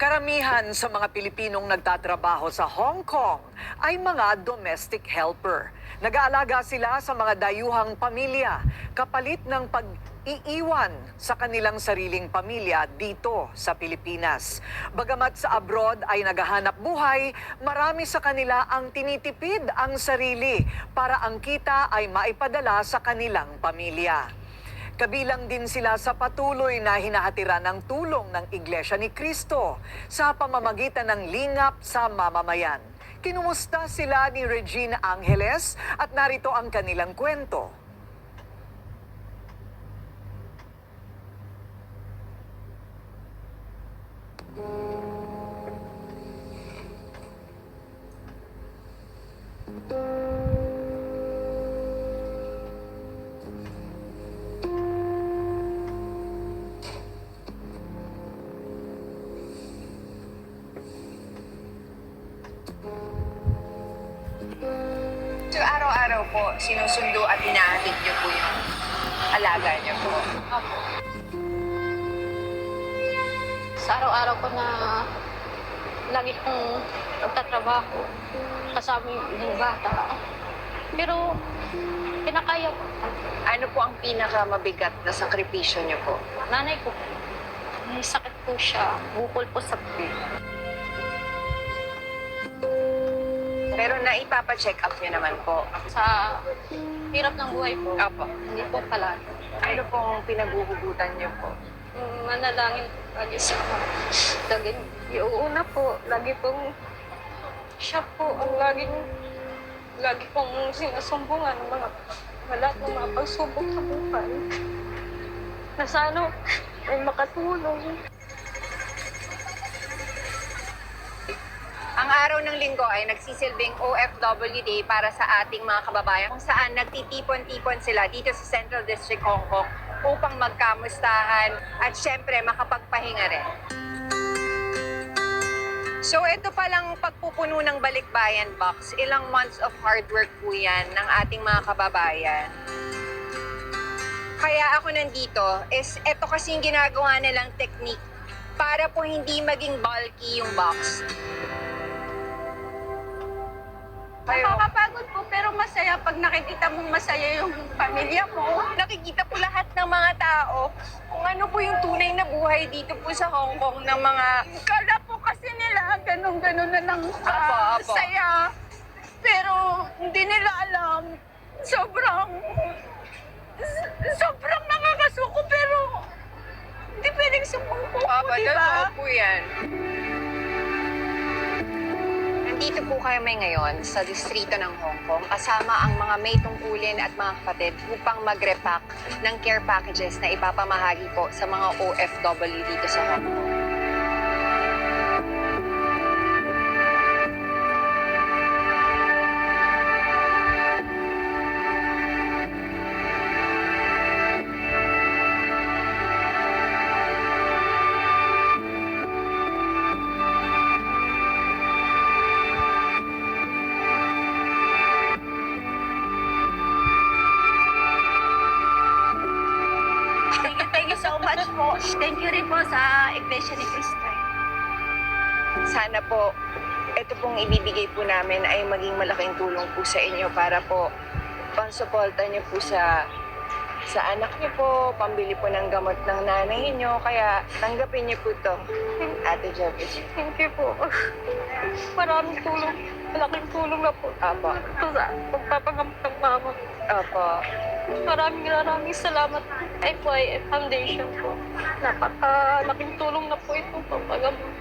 Karamihan sa mga Pilipinong nagtatrabaho sa Hong Kong ay mga domestic helper. Nag-aalaga sila sa mga dayuhang pamilya kapalit ng pag-iiwan sa kanilang sariling pamilya dito sa Pilipinas. Bagamat sa abroad ay naghahanap buhay, marami sa kanila ang tinitipid ang sarili para ang kita ay maipadala sa kanilang pamilya. Kabilang din sila sa patuloy na hinahatiran ng tulong ng Iglesia ni Cristo sa pamamagitan ng lingap sa mamamayan. Kinumusta sila ni Regina Angeles at narito ang kanilang kwento. Araw-araw po, sinusundo at hinahatid niyo po yung alaga niyo po. Opo. Sa araw-araw ko na lagi kong nagtatrabaho kasama yung bata. Pero pinakaya ko. Ano po ang pinakamabigat na sakripisyo niyo po? Nanay ko, may sakit po siya. Bukol po sa pig. Pero naipapacheck up niyo naman po. Sa hirap ng buhay po, Apo. hindi po pala. Ano pong pinaguhugutan niyo po? Manalangin po lagi sa lagi. Yung una po, lagi pong siya po ang laging lagi pong sinasumbungan ng mga wala ng mga pagsubok sa buhay. Na sana ay makatulong. Ang araw ng linggo ay nagsisilbing OFW Day para sa ating mga kababayan kung saan nagtitipon-tipon sila dito sa Central District Hong Kong upang magkamustahan at syempre makapagpahinga rin. So ito palang pagpupuno ng Balikbayan Box, ilang months of hard work po yan ng ating mga kababayan. Kaya ako nandito is ito kasi yung ginagawa nilang technique para po hindi maging bulky yung box. Nakakapagod po pero masaya pag nakikita mong masaya yung pamilya mo. nakikita po lahat ng mga tao kung ano po yung tunay na buhay dito po sa Hong Kong ng mga Kala po kasi nila ganun-ganun na lang Apo, apo. saya. Pero hindi nila alam. Sobrang s- sobrang nakakasuko pero hindi pwedeng sumuko, Papa, ba? totoo po yan. Nandito po kami ngayon sa distrito ng Hong Kong kasama ang mga may tungkulin at mga kapatid upang mag-repack ng care packages na ipapamahagi po sa mga OFW dito sa Hong Kong. Po. Thank you rin po sa Iglesia ni Cristo. Sana po, ito pong ibibigay po namin ay maging malaking tulong po sa inyo para po pangsuporta niyo po sa sa anak niyo po, pambili po ng gamot ng nanay niyo. Kaya tanggapin niyo po to, Ate Jervis. Thank you po. Maraming tulong. Malaking tulong na po. Apo. Ito sa pagpapagamot ng mama. Opo. Maraming maraming salamat FYF Foundation po. Napaka laking tulong na po ito pagpapagamot.